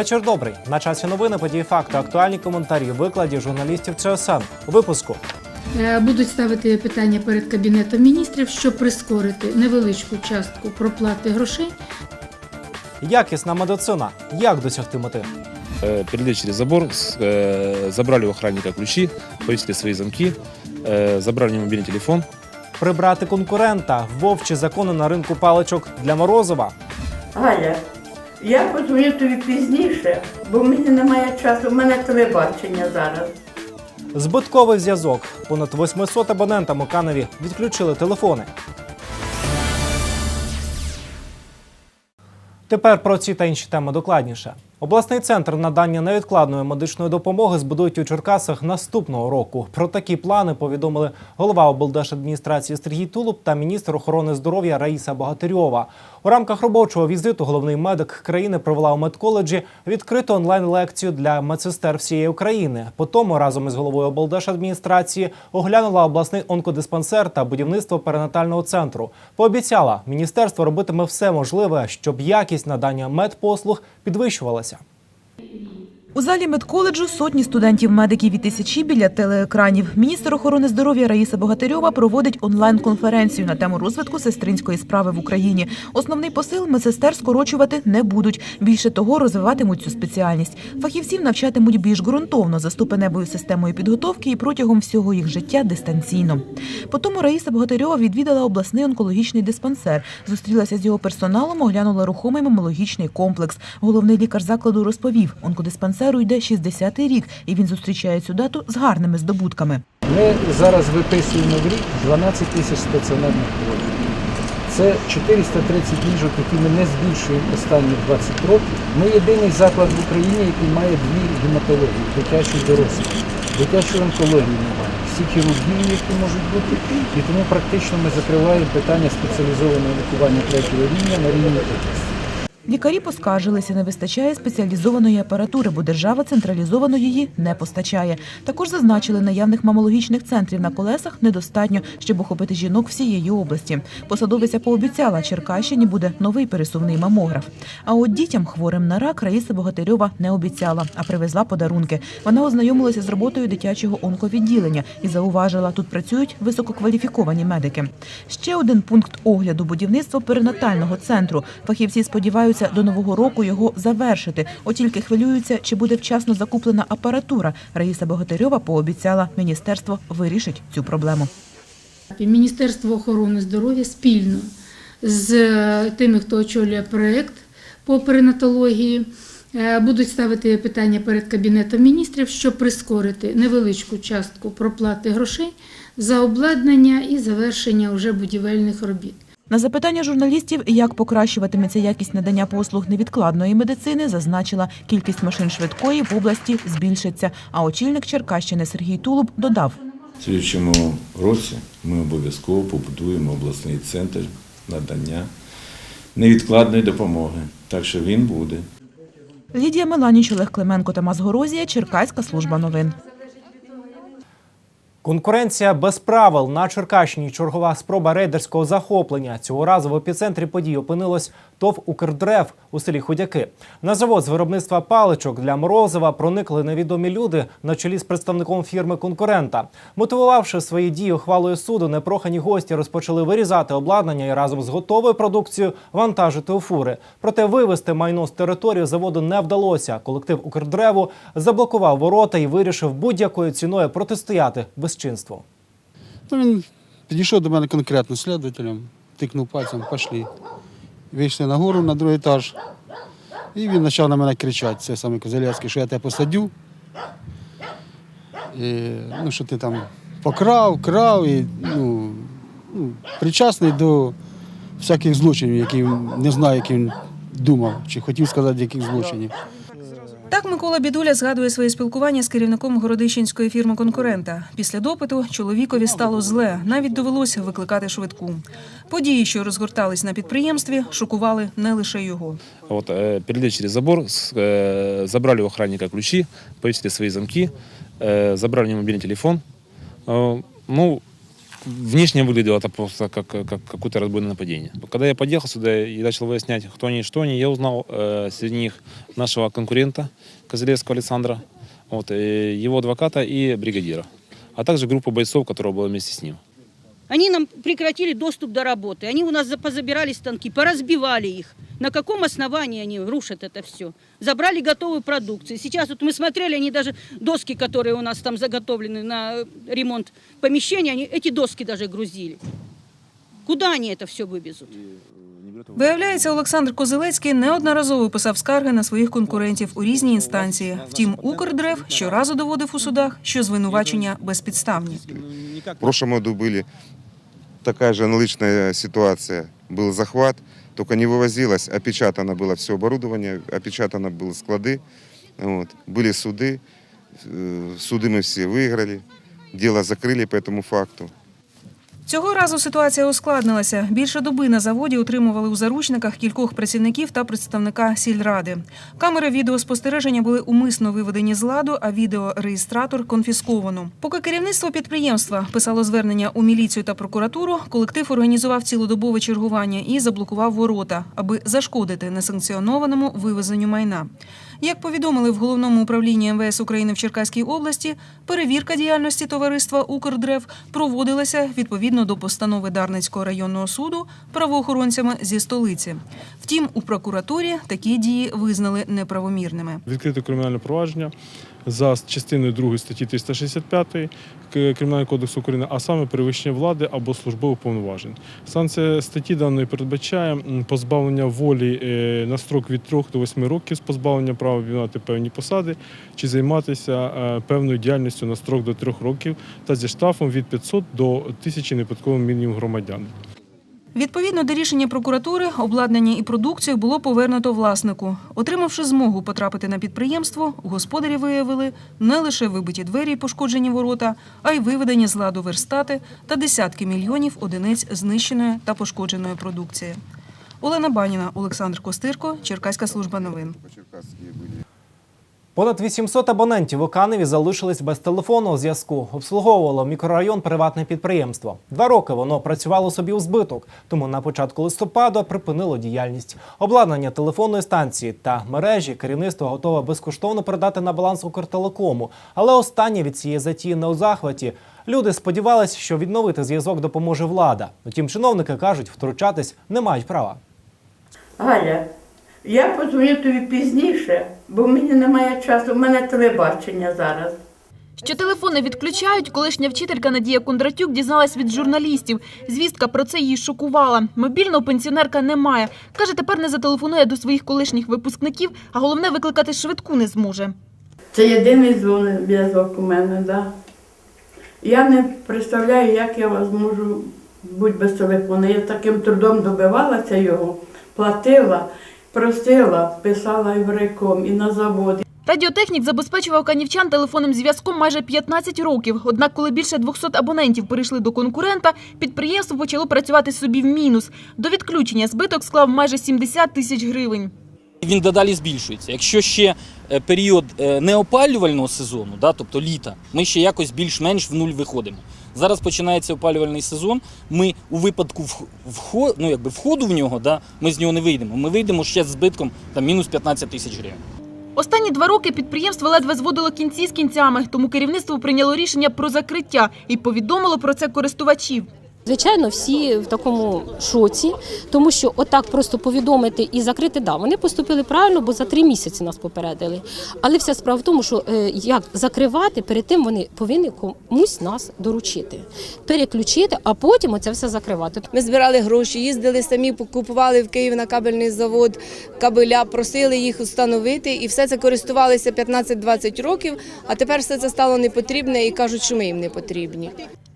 Вечір добрий. На часі новини, події факти, актуальні коментарі, викладі журналістів ЦСН. У випуску Е, Будуть ставити питання перед кабінетом міністрів, щоб прискорити невеличку частку проплати грошей. якісна медицина. Як досягти мети? Э, перелез через забор, с- э, забрали у охранника ключи, повесили свои замки, э, забрали у него мобильный телефон. Прибрати конкурента, вовчі закони на ринку паличок для Морозова. Галя, я подзвоню тобі пізніше, бо в мене немає часу, в мене телебачення зараз. Збитковий зв'язок. Понад 800 абонентам у Каневі відключили телефони. Тепер про ці та інші теми докладніше. Обласний центр надання невідкладної медичної допомоги збудують у Черкасах наступного року. Про такі плани повідомили голова облдержадміністрації Сергій Тулуб та міністр охорони здоров'я Раїса Богатирьова. У рамках робочого візиту головний медик країни провела у медколеджі відкриту онлайн-лекцію для медсестер всієї України. Потім разом із головою облдержадміністрації оглянула обласний онкодиспансер та будівництво перинатального центру. Пообіцяла, міністерство робитиме все можливе, щоб якість надання медпослуг підвищувалася. У залі медколеджу сотні студентів-медиків і тисячі біля телеекранів. Міністр охорони здоров'я Раїса Богатирьова проводить онлайн-конференцію на тему розвитку сестринської справи в Україні. Основний посил медсестер скорочувати не будуть. Більше того, розвиватимуть цю спеціальність. Фахівців навчатимуть більш ґрунтовно за ступеневою системою підготовки і протягом всього їх життя дистанційно. Потім Раїса Богатирьова відвідала обласний онкологічний диспансер, зустрілася з його персоналом, оглянула рухомий мамологічний комплекс. Головний лікар закладу розповів, онкодиспансеру йде 60-й рік, і він зустрічає цю дату з гарними здобутками. Ми зараз виписуємо в рік 12 тисяч стаціонарних хворих. Це 430 ліжок, які ми не збільшуємо останні 20 років. Ми єдиний заклад в Україні, який має дві гематології, дитячу і дорослу. Дитячої онкології немає. Всі хірургії, які можуть бути, і тому практично ми закриваємо питання спеціалізованого лікування третього рівня на рівні області. Лікарі поскаржилися, не вистачає спеціалізованої апаратури, бо держава централізовано її не постачає. Також зазначили, наявних мамологічних центрів на колесах недостатньо, щоб охопити жінок всієї області. Посадовиця пообіцяла, Черкащині буде новий пересувний мамограф. А от дітям хворим на рак Раїса Богатирьова не обіцяла, а привезла подарунки. Вона ознайомилася з роботою дитячого онковідділення і зауважила, тут працюють висококваліфіковані медики. Ще один пункт огляду будівництва перинатального центру. Фахівці сподіваються до нового року його завершити. От тільки хвилюються, чи буде вчасно закуплена апаратура. Раїса Богатирьова пообіцяла, міністерство вирішить цю проблему. Міністерство охорони здоров'я спільно з е, тими, хто очолює проєкт по перинатології, е, будуть ставити питання перед кабінетом міністрів, щоб прискорити невеличку частку проплати грошей за обладнання і завершення вже будівельних робіт. На запитання журналістів, як покращуватиметься якість надання послуг невідкладної медицини, зазначила, кількість машин швидкої в області збільшиться. А очільник Черкащини Сергій Тулуб додав. В слідчому році ми обов'язково побудуємо обласний центр надання невідкладної допомоги. Так що він буде. Лідія Меланіч, Олег Клименко, Тамас Горозія, Черкаська служба новин. Конкуренція без правил на Черкащині. Чергова спроба рейдерського захоплення. Цього разу в епіцентрі подій опинилось ТОВ «Укрдрев» у селі Худяки. На завод з виробництва паличок для Морозова проникли невідомі люди на чолі з представником фірми конкурента. Мотивувавши свої дії ухвалою суду, непрохані гості розпочали вирізати обладнання і разом з готовою продукцією вантажити у фури. Проте вивезти майно з території заводу не вдалося. Колектив «Укрдреву» заблокував ворота і вирішив будь-якою ціною протистояти безчинству. Ну, він підійшов до мене конкретно слідувателем, тикнув пальцем, пішли. Вийшли на гору на другий етаж. І він почав на мене кричати, це саме Козелецький, що я тебе посадю. І, ну, що ти там покрав, крав і ну, ну, причасний до всяких злочинів, які не знаю, яким думав, чи хотів сказати, яких злочинів. Так Микола Бідуля згадує своє спілкування з керівником городищенської фірми конкурента. Після допиту чоловікові стало зле. Навіть довелося викликати швидку. Події, що розгортались на підприємстві, шокували не лише його. Вот, э, перелез через забор, с- э, забрали у охранника ключи, повесили свои замки, э, забрали у него мобильный телефон. Э, ну, внешне выглядело это просто как, как какое-то разбойное нападение. Когда я подъехал сюда и начал выяснять, кто они и что они, я узнал э, среди них нашего конкурента Козелевского Александра, вот, э, его адвоката и бригадира, а также группу бойцов, которая была вместе с ним. Они нам прекратили доступ до работы. Они у нас за- позабирали станки, поразбивали их. На каком основании они рушат это все? Забрали готовую продукцию. Сейчас вот мы смотрели, они даже доски, которые у нас там заготовлены на э, ремонт помещения, они эти доски даже грузили. Куда они это все вывезут? Виявляється, Олександр Козелецький неодноразово писав скарги на своїх конкурентів у різні інстанції. Втім, Укрдрев щоразу доводив у судах, що звинувачення безпідставні. В прошлом году были такая же аналогичная ситуация. Был захват, только не вывозилось, опечатано было все оборудование, опечатано были склады. Вот. Были суды, э, суды мы все выиграли, дело закрыли по этому факту. Цього разу ситуація ускладнилася. Більше доби на заводі утримували у заручниках кількох працівників та представника сільради. Камери відеоспостереження були умисно виведені з ладу, а відеореєстратор конфісковано. Поки керівництво підприємства писало звернення у міліцію та прокуратуру, колектив організував цілодобове чергування і заблокував ворота, аби зашкодити несанкціонованому вивезенню майна. Як повідомили в головному управлінні МВС України в Черкаській області, перевірка діяльності товариства Укрдрев проводилася відповідно до постанови Дарницького районного суду правоохоронцями зі столиці. Втім, у прокуратурі такі дії визнали неправомірними. Відкрите кримінальне провадження за частиною 2 статті 365 К- Кримінального кодексу України, а саме перевищення влади або службових повноважень. Санкція статті даної передбачає позбавлення волі е, на строк від 3 до 8 років з позбавленням права обіймати певні посади чи займатися е, певною діяльністю на строк до 3 років та зі штрафом від 500 до 1000 неподатковим мінімум громадян. Відповідно до рішення прокуратури, обладнання і продукцію було повернуто власнику. Отримавши змогу потрапити на підприємство, господарі виявили не лише вибиті двері і пошкоджені ворота, а й виведені з ладу верстати та десятки мільйонів одиниць знищеної та пошкодженої продукції. Олена Баніна, Олександр Костирко, Черкаська служба новин. Понад 800 абонентів у Каневі залишились без телефонного зв'язку. Обслуговувало мікрорайон приватне підприємство. Два роки воно працювало собі у збиток, тому на початку листопада припинило діяльність. Обладнання телефонної станції та мережі керівництво готове безкоштовно передати на баланс Укртелекому. Але останнє від цієї затії не у захваті. Люди сподівалися, що відновити зв'язок допоможе влада. Утім, чиновники кажуть, втручатись не мають права. Галя, я подзвоню тобі пізніше, бо в мені немає часу, у мене телебачення зараз. Що телефони відключають, колишня вчителька Надія Кондратюк дізналась від журналістів. Звістка про це її шокувала. Мобільного пенсіонерка немає. Каже, тепер не зателефонує до своїх колишніх випускників, а головне викликати швидку не зможе. Це єдиний дзвони- зв'язок у мене, да. Я не представляю, як я вас можу бути без телефону. Я таким трудом добивалася його, платила, просила, писала і в райком, і на завод. Радіотехнік забезпечував канівчан телефонним зв'язком майже 15 років. Однак, коли більше 200 абонентів перейшли до конкурента, підприємство почало працювати собі в мінус. До відключення збиток склав майже 70 тисяч гривень. Він дедалі збільшується. Якщо ще період е, неопалювального сезону, да, тобто літа, ми ще якось більш-менш в нуль виходимо. Зараз починається опалювальний сезон. Ми у випадку вх- вхо- ну, якби входу в нього, да, ми з нього не вийдемо. Ми вийдемо ще з збитком там, мінус 15 тисяч гривень. Останні два роки підприємство ледве зводило кінці з кінцями, тому керівництво прийняло рішення про закриття і повідомило про це користувачів. Звичайно, всі в такому шоці, тому що отак просто повідомити і закрити, да, вони поступили правильно, бо за три місяці нас попередили. Але вся справа в тому, що е, як закривати, перед тим вони повинні комусь нас доручити, переключити, а потім оце все закривати. Ми збирали гроші, їздили самі, купували в Київ на кабельний завод кабеля, просили їх встановити, і все це користувалися 15-20 років. А тепер все це стало непотрібне і кажуть, що ми їм не потрібні.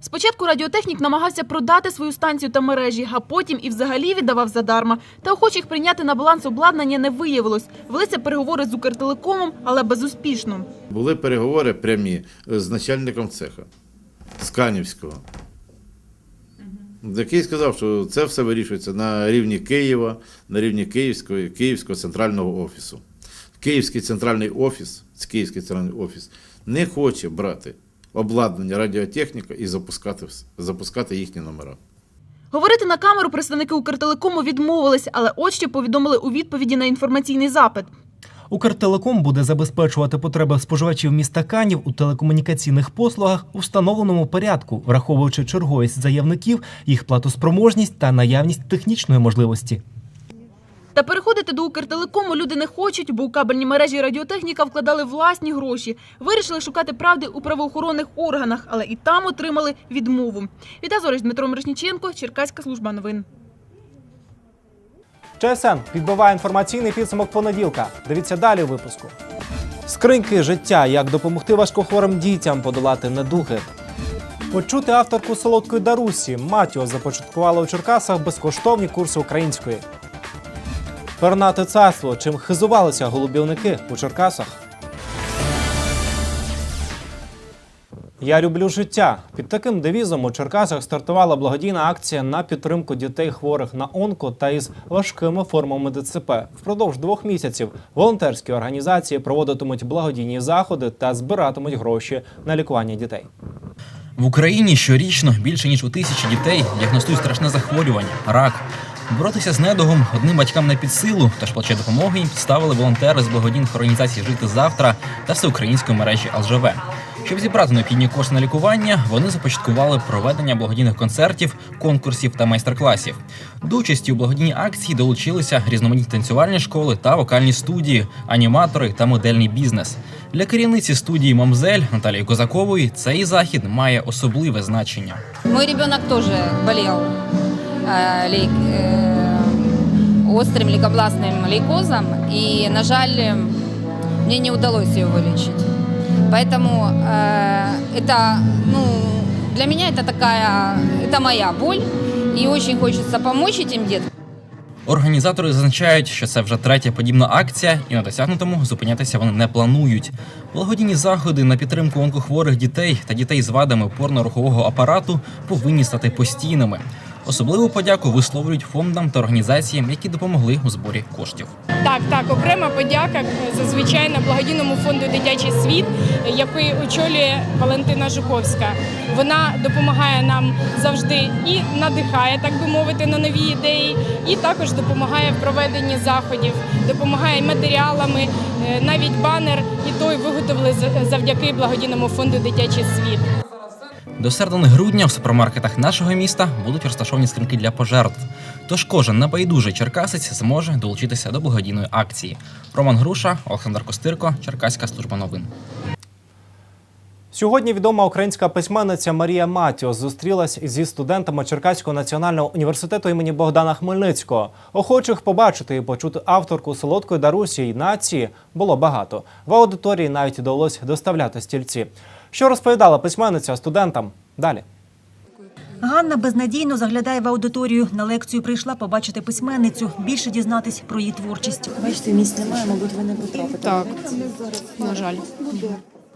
Спочатку радіотехнік намагався продати свою станцію та мережі, а потім і взагалі віддавав задарма. Та охочих прийняти на баланс обладнання не виявилось. Велися переговори з Укртелекомом, але безуспішно. Були переговори прямі з начальником цеха з Канівського, який сказав, що це все вирішується на рівні Києва, на рівні Київського, Київського центрального офісу. Київський центральний офіс, Київський центральний офіс не хоче брати обладнання, радіотехніка і запускати, вс- запускати їхні номера. Говорити на камеру представники Укртелекому відмовились, але от що повідомили у відповіді на інформаційний запит. Укртелеком буде забезпечувати потреби споживачів міста Канів у телекомунікаційних послугах у встановленому порядку, враховуючи черговість заявників, їх платоспроможність та наявність технічної можливості. Та переходити до Укртелекому люди не хочуть, бо у кабельні мережі радіотехніка вкладали власні гроші. Вирішили шукати правди у правоохоронних органах, але і там отримали відмову. Віта Зорич, Дмитро Мирошніченко, Черкаська служба новин. ЧСН підбиває інформаційний підсумок понеділка. Дивіться далі у випуску. Скриньки життя, як допомогти важкохворим дітям подолати недуги. Почути авторку солодкої Дарусі Матіо започаткувала у Черкасах безкоштовні курси української. Пернате царство, чим хизувалися голубівники у Черкасах. Я люблю життя. Під таким девізом у Черкасах стартувала благодійна акція на підтримку дітей хворих на онко та із важкими формами ДЦП. Впродовж двох місяців волонтерські організації проводитимуть благодійні заходи та збиратимуть гроші на лікування дітей. В Україні щорічно більше ніж у тисячі дітей діагностують страшне захворювання рак. Боротися з недугом одним батькам не під силу, тож плече допомоги їм підставили волонтери з благодійних організацій Жити завтра та всеукраїнської мережі ЛЖВ. Щоб зібрати необхідні кошти на лікування, вони започаткували проведення благодійних концертів, конкурсів та майстер-класів. До участі у благодійній акції долучилися різноманітні танцювальні школи та вокальні студії, аніматори та модельний бізнес. Для керівниці студії Мамзель Наталії Козакової цей захід має особливе значення. Болел э, лей- э, острым лейкопластным лейкозом, и, на жаль, мне не удалось ее вылечить. Поэтому э, это, ну, для меня это такая, это моя боль, и очень хочется помочь этим деткам. Організатори зазначають, що це вже третя подібна акція, і на досягнутому зупинятися вони не планують. Благодійні заходи на підтримку онкохворих дітей та дітей з вадами опорно-рухового апарату повинні стати постійними. Особливу подяку висловлюють фондам та організаціям, які допомогли у зборі коштів. Так, так, окрема подяка зазвичай на благодійному фонду Дитячий світ, який очолює Валентина Жуковська. Вона допомагає нам завжди і надихає, так би мовити, на нові ідеї, і також допомагає в проведенні заходів, допомагає матеріалами. Е, Навіть банер і той виготовили за- завдяки благодійному фонду Дитячий світ. До середини грудня в супермаркетах нашого міста будуть розташовані скринки для пожертв. Тож кожен небайдужий черкасець зможе долучитися до благодійної акції. Роман Груша, Олександр Костирко, Черкаська служба новин. Сьогодні відома українська письменниця Марія Матіо зустрілась зі студентами Черкаського національного університету імені Богдана Хмельницького. Охочих побачити і почути авторку солодкої Дарусі й нації було багато. В аудиторії навіть довелось доставляти стільці. Що розповідала письменниця студентам? Далі. Ганна безнадійно заглядає в аудиторію. На лекцію прийшла побачити письменницю, більше дізнатись про її творчість. Бачите, місць немає, мабуть, ви не потрапите. Так, на жаль.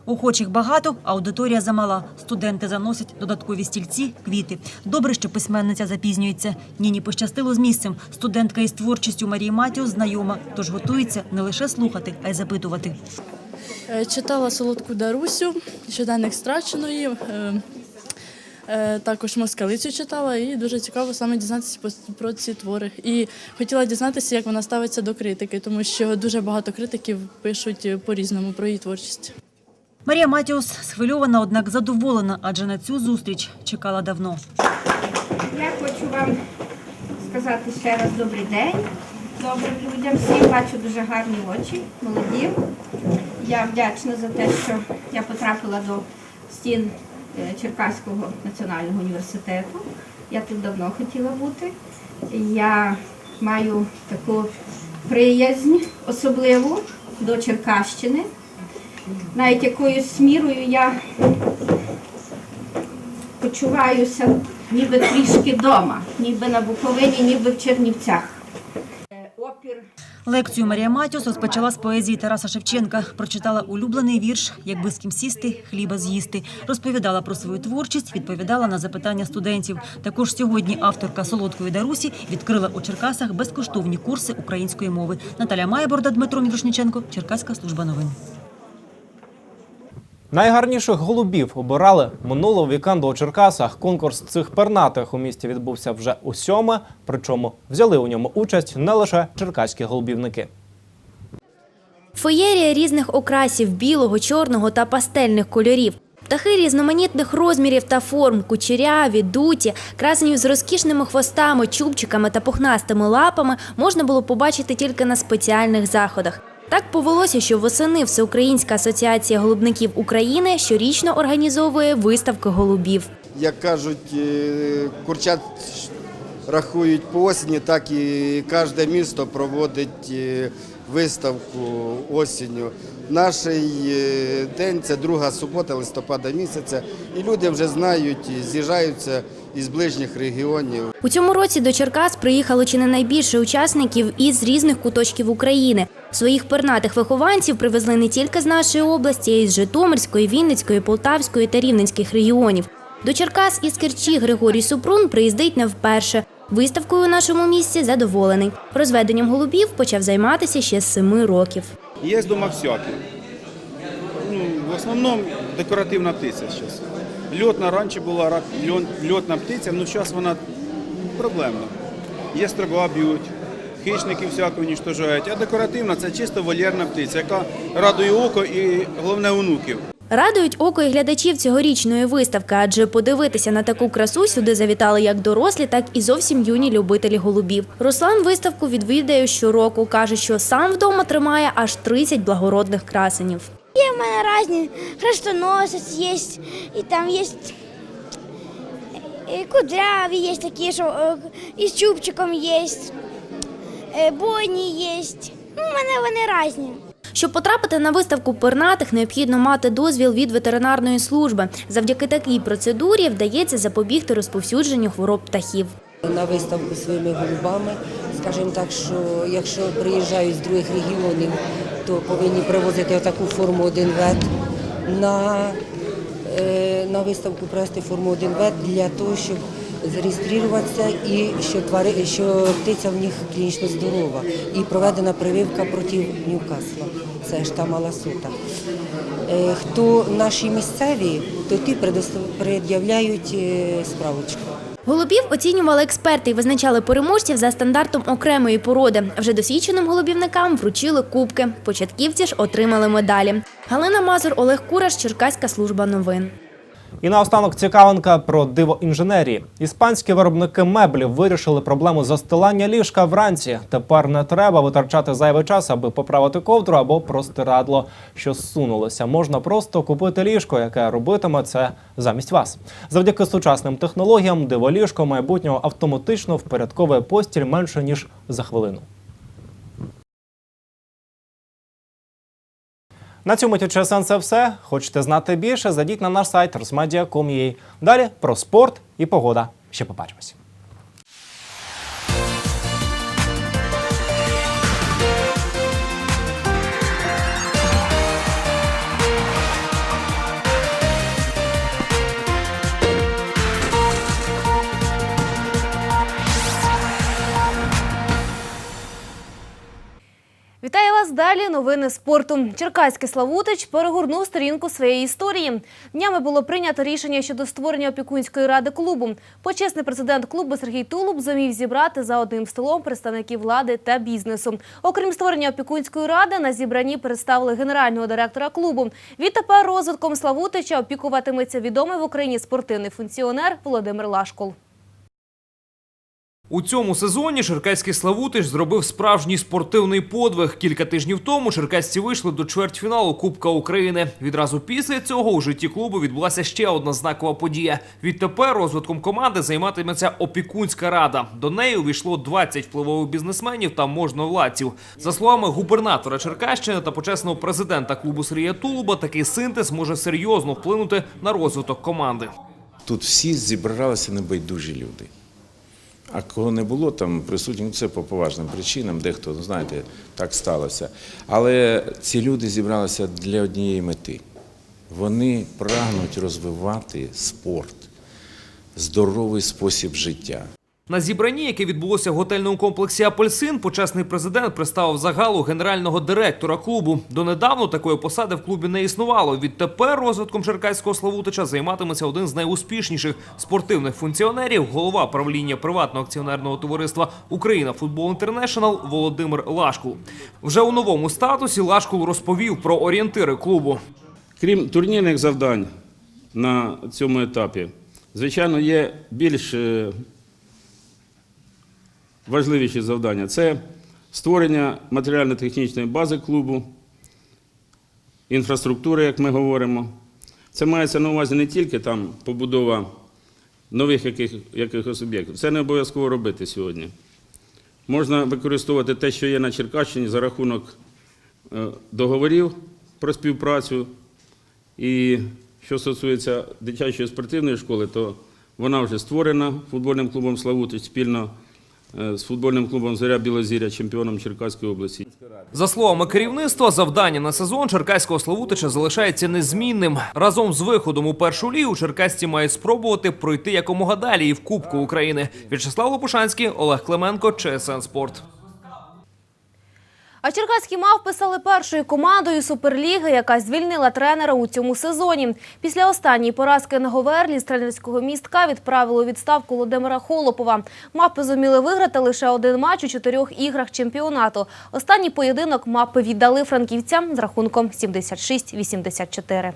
Охочих багато, аудиторія замала. Студенти заносять додаткові стільці, квіти. Добре, що письменниця запізнюється. Ніні пощастило з місцем. Студентка із творчістю Марії Матіо знайома, тож готується не лише слухати, а й запитувати. Е, Читала солодку Дарусю, щоденник страченої. е, е, Також москалицю читала і дуже цікаво саме дізнатися про ці твори. І хотіла дізнатися, як вона ставиться до критики, тому що дуже багато критиків пишуть по-різному про її творчість. Марія Матіос схвильована, однак задоволена, адже на цю зустріч чекала давно. Я хочу вам сказати ще раз добрий день. Добрим людям всім бачу дуже гарні очі, молоді. Я вдячна за те, що я потрапила до стін е, Черкаського національного університету. Я тут давно хотіла бути. Я маю таку приязнь особливу до Черкащини. Навіть якоюсь мірою я почуваюся ніби трішки вдома, ніби на Буковині, ніби в Чернівцях. Лекцію Марія Матіос розпочала з поезії Тараса Шевченка. Прочитала улюблений вірш Якби з ким сісти, хліба з'їсти. Розповідала про свою творчість, відповідала на запитання студентів. Також сьогодні авторка солодкої Дарусі відкрила у Черкасах безкоштовні курси української мови. Наталя Майборда, Дмитро Мірошниченко, Черкаська служба новин. Найгарніших голубів обирали минулого вікенду у Черкасах. Конкурс цих пернатих у місті відбувся вже у сьоме, причому взяли у ньому участь не лише черкаські голубівники. Феєрія різних окрасів білого, чорного та пастельних кольорів. Птахи різноманітних розмірів та форм, кучеряві, дуті, красені з розкішними хвостами, чубчиками та пухнастими лапами можна було побачити тільки на спеціальних заходах. Так повелося, що восени Всеукраїнська асоціація голубників України щорічно організовує виставки голубів. як кажуть, е, курчат рахують по осені, так і кожне місто проводить е, виставку осінню. Наш е, день це друга субота листопада місяця, і люди вже знають, з'їжджаються із ближніх регіонів. У цьому році до Черкас приїхало чи не найбільше учасників із різних куточків України. Своїх пернатих вихованців привезли не тільки з нашої області, а й з Житомирської, Вінницької, Полтавської та Рівненських регіонів. До Черкас із Керчі Григорій Супрун приїздить не вперше. Виставкою у нашому місці задоволений. Розведенням голубів почав займатися ще з семи років. Є дома всякі. Ну, в основному декоративна птиця зараз. Льотна раніше була льотна птиця, ну зараз вона проблемна. Є строба б'ють, хищники всяко уничтожають, а декоративна це чисто вольєрна птиця, яка радує око і головне онуків. Радують око і глядачів цьогорічної виставки, адже подивитися на таку красу сюди завітали як дорослі, так і зовсім юні любителі голубів. Руслан виставку відвідає щороку. каже, що сам вдома тримає аж 30 благородних красенів. Є в мене різні хрестоносець є, і там є кудряві є такі, що е, і з чубчиком є, бойні є. Ну, у мене вони різні. Щоб потрапити на виставку пернатих, необхідно мати дозвіл від ветеринарної служби. Завдяки такій процедурі вдається запобігти розповсюдженню хвороб птахів. на виставку своїми голубами. Скажімо так, що якщо приїжджають з других регіонів, то повинні привозити таку форму 1 вет на, е, на виставку привезти форму 1 вет для того, щоб зареєструватися і що, твари, що птиця в них клінічно здорова. І проведена прививка проти Ньюкасла. Це ж та маласота. Е, Хто наші місцеві, то ті пред'являють е, справочку. Голубів оцінювали експерти і визначали переможців за стандартом окремої породи. Вже досвідченим голубівникам вручили кубки. Початківці ж отримали медалі. Галина Мазур, Олег Кураш, Черкаська служба новин. І наостанок цікавинка про диво інженерії. Іспанські виробники меблів вирішили проблему застилання ліжка вранці. Тепер не треба витрачати зайвий час, аби поправити ковдру або простирадло, що зсунулося. Можна просто купити ліжко, яке робитиме це замість вас. Завдяки сучасним технологіям диволіжко майбутнього автоматично впорядковує постіль менше ніж за хвилину. На цьому ТЧСН це все. Хочете знати більше? Зайдіть на наш сайт rosmedia.com.ua. Далі про спорт і погода. Ще побачимось. Вітаю вас далі. Новини спорту. Черкаський Славутич перегорнув сторінку своєї історії. Днями було прийнято рішення щодо створення опікунської ради клубу. Почесний президент клубу Сергій Тулуб зумів зібрати за одним столом представників влади та бізнесу. Окрім створення опікунської ради, на зібранні представили генерального директора клубу. Відтепер розвитком Славутича опікуватиметься відомий в Україні спортивний функціонер Володимир Лашкол. У цьому сезоні черкаський Славутич зробив справжній спортивний подвиг. Кілька тижнів тому черкасці вийшли до чвертьфіналу Кубка України. Відразу після цього у житті клубу відбулася ще одна знакова подія. Відтепер розвитком команди займатиметься опікунська рада. До неї увійшло 20 впливових бізнесменів та можновладців. За словами губернатора Черкащини та почесного президента клубу Сергія Тулуба, такий синтез може серйозно вплинути на розвиток команди. Тут всі зібралися небайдужі люди. А кого не було там присутніх, ну це по поважним причинам, дехто, ну знаєте, так сталося. Але ці люди зібралися для однієї мети. Вони прагнуть розвивати спорт, здоровий спосіб життя. На зібранні, яке відбулося в готельному комплексі Апельсин, почесний президент представив загалу генерального директора клубу. Донедавна такої посади в клубі не існувало. Відтепер розвитком черкаського Славутича займатиметься один з найуспішніших спортивних функціонерів, голова правління приватного акціонерного товариства Україна Футбол Інтернешнл Володимир Лашкул. Вже у новому статусі Лашкул розповів про орієнтири клубу. Крім турнірних завдань на цьому етапі, звичайно, є більш е, важливіші завдання. Це створення матеріально-технічної бази клубу, інфраструктури, як ми говоримо. Це мається на увазі не тільки там побудова нових яких, якихось об'єктів. Це не обов'язково робити сьогодні. Можна використовувати те, що є на Черкащині за рахунок е, договорів про співпрацю. І що стосується дитячої спортивної школи, то вона вже створена футбольним клубом Славутич спільно з футбольним клубом Зоря Білозір'я, чемпіоном Черкаської області. За словами керівництва, завдання на сезон черкаського Славутича залишається незмінним. Разом з виходом у першу лігу черкасці мають спробувати пройти якомога далі і в Кубку України. В'ячеслав Лопушанський, Олег Клименко, ЧСН Спорт. А черкаські мавпи стали першою командою Суперліги, яка звільнила тренера у цьому сезоні. Після останньої поразки на Говерлі з тренерського містка відправили у відставку Володимира Холопова. Мавпи зуміли виграти лише один матч у чотирьох іграх чемпіонату. Останній поєдинок мавпи віддали франківцям з рахунком 76-84.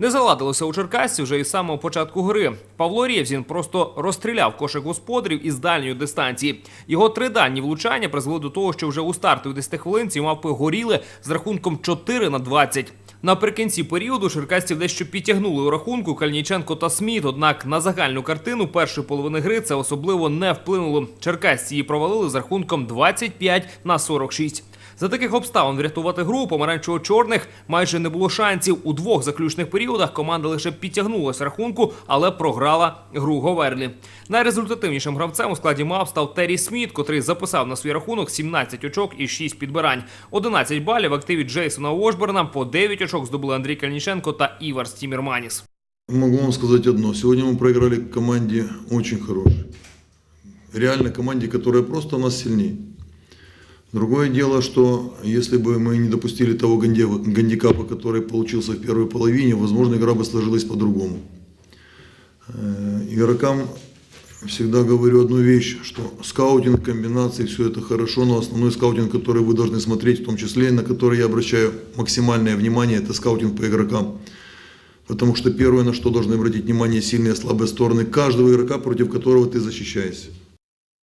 Не заладилося у Черкасці вже із самого початку гри. Павло Рєвзін просто розстріляв кошик господарів із дальньої дистанції. Його три дальні влучання призвели до того, що вже у стартовій 10 хвилинці мавпи горіли з рахунком 4 на 20. Наприкінці періоду черкасців дещо підтягнули у рахунку Кальніченко та Сміт. Однак на загальну картину першої половини гри це особливо не вплинуло. Черкасці її провалили з рахунком 25 на 46. За таких обставин врятувати гру помаранчево-чорних майже не було шансів. У двох заключних періодах команда лише підтягнулася рахунку, але програла гру Говерлі. Найрезультативнішим гравцем у складі МАВ став Террі Сміт, котрий записав на свій рахунок 17 очок і 6 підбирань. 11 балів в активі Джейсона Уошберна, по 9 очок здобули Андрій Кальніченко та Івар Стімірманіс. Могу вам сказать одно. Сегодня мы проиграли команде очень хорошей. Реально команде, которая просто нас сильнее. Другое дело, что если бы мы не допустили того гандикапа, который получился в первой половине, возможно, игра бы сложилась по-другому. Э, Игрокам всегда говорю одну вещь, что скаутинг, комбинации, все это хорошо, но основной скаутинг, который вы должны смотреть, в том числе, на который я обращаю максимальное внимание, это скаутинг по игрокам. Потому что первое, на что должны обратить внимание, сильные и слабые стороны каждого игрока, против которого ты защищаешься.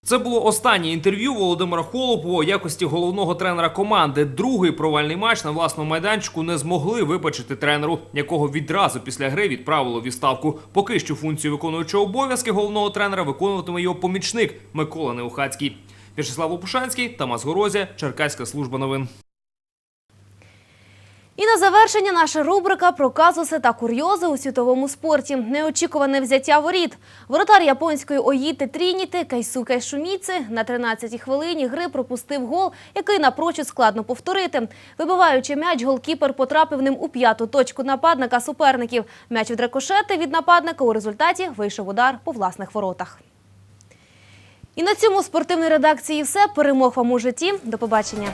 Це було останнє інтерв'ю Володимира Холопова якості головного тренера команди. Другий провальний матч на власному майданчику не змогли вибачити тренеру, якого відразу після гри відправило відставку. Поки що функцію виконуючого обов'язки головного тренера виконуватиме його помічник Микола Неухацький. В'ячеслав Лопушанський, Тамас Горозя, Черкаська служба новин. На завершення наша рубрика про казуси та курйози у світовому спорті. Неочікуване взяття воріт. Воротар японської Оїти Трініти Кайсуке Шуміци на 13-й хвилині гри пропустив гол, який напрочуд складно повторити. Вибиваючи м'яч, голкіпер потрапив ним у п'яту точку нападника суперників. М'яч від рикошети від нападника у результаті вийшов удар по власних воротах. І на цьому спортивної редакції все. Перемог вам у житті. До побачення.